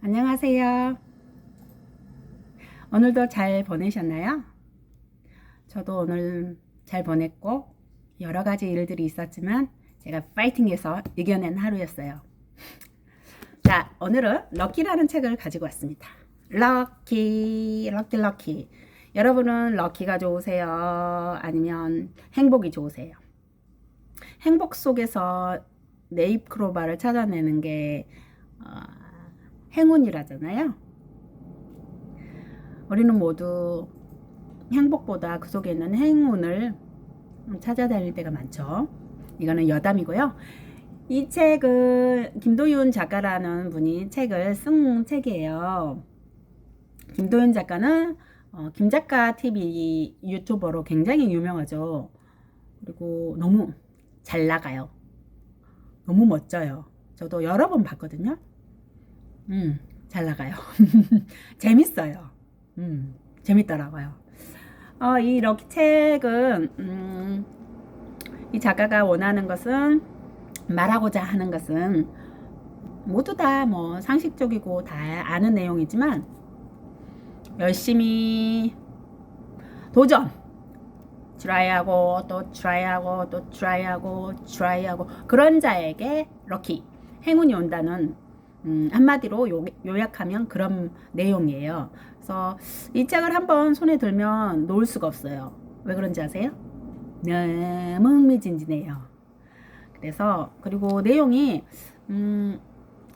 안녕하세요. 오늘도 잘 보내셨나요? 저도 오늘 잘 보냈고 여러 가지 일들이 있었지만 제가 파이팅해서 이겨낸 하루였어요. 자, 오늘은 럭키라는 책을 가지고 왔습니다. 럭키, 럭키, 럭키. 여러분은 럭키가 좋으세요? 아니면 행복이 좋으세요? 행복 속에서 네잎 크로바를 찾아내는 게 어, 행운이라잖아요. 우리는 모두 행복보다 그 속에 있는 행운을 찾아다닐 때가 많죠. 이거는 여담이고요. 이 책은 김도윤 작가라는 분이 책을 쓴 책이에요. 김도윤 작가는 어, 김 작가 TV 유튜버로 굉장히 유명하죠. 그리고 너무 잘 나가요. 너무 멋져요. 저도 여러 번 봤거든요. 음, 잘 나가요. 재밌어요. 음, 재밌더라고요. 어, 이 럭키 책은, 음, 이 작가가 원하는 것은, 말하고자 하는 것은, 모두 다 뭐 상식적이고 다 아는 내용이지만, 열심히 도전! 트라이하고 또 트라이하고 또 트라이하고 트라이하고 그런 자에게 럭키 행운이 온다는 음, 한마디로 요, 요약하면 그런 내용이에요. 그래서 이 책을 한번 손에 들면 놓을 수가 없어요. 왜 그런지 아세요? 너무 흥미진진해요. 그래서 그리고 내용이 음,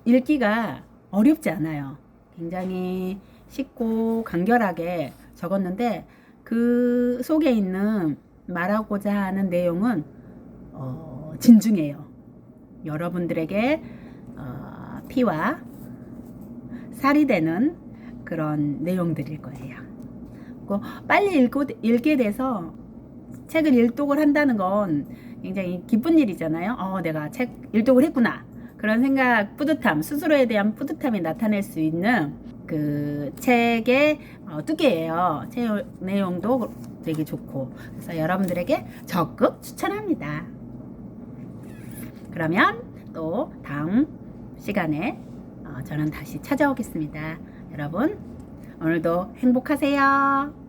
읽기가 어렵지 않아요. 굉장히 쉽고 간결하게 적었는데 그 속에 있는 말하고자 하는 내용은 어, 진중해요. 여러분들에게 어, 피와 살이 되는 그런 내용들일 거예요. 그 빨리 읽고, 읽게 돼서 책을 일독을 한다는 건 굉장히 기쁜 일이잖아요. 어, 내가 책 일독을 했구나. 그런 생각, 뿌듯함, 스스로에 대한 뿌듯함이 나타낼 수 있는 그 책의 어, 두께예요. 책 내용도 되게 좋고 그래서 여러분들에게 적극 추천합니다. 그러면 또 다음 시간에 어, 저는 다시 찾아오겠습니다. 여러분 오늘도 행복하세요.